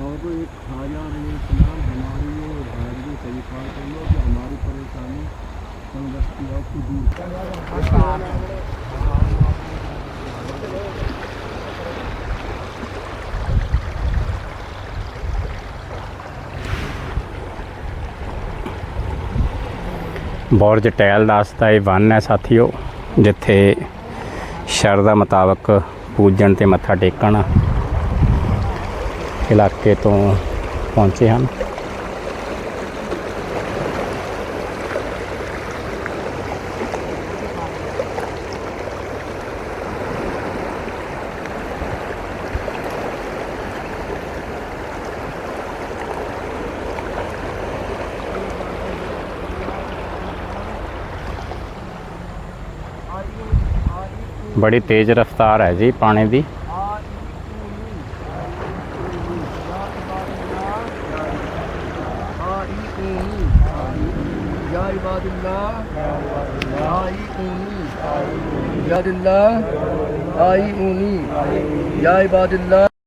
सौ को एक खाजा रहे इस्लाम हमारी ये हाजरी तरीका कर लो कि हमारी परेशानी तंगस्तियों को दूर ਬੁਰਜ ਟਹਿਲ ਦੱਸਦਾ ਇਹ ਵਨ ਹੈ ਸਾਥੀਓ ਜਿੱਥੇ ਸ਼ਰਧਾ ਮੁਤਾਬਕ ਪੂਜਣ ਤੇ ਮੱਥਾ ਟੇਕਣ ਇਲਾਕੇ ਤੋਂ ਪਹੁੰਚੇ ਹਨ। ਬੜੀ ਤੇਜ਼ ਰਫ਼ਤਾਰ ਹੈ ਜੀ ਪਾਣੀ ਦੀ। উনি يا عباد الله أعينوني يا عباد الله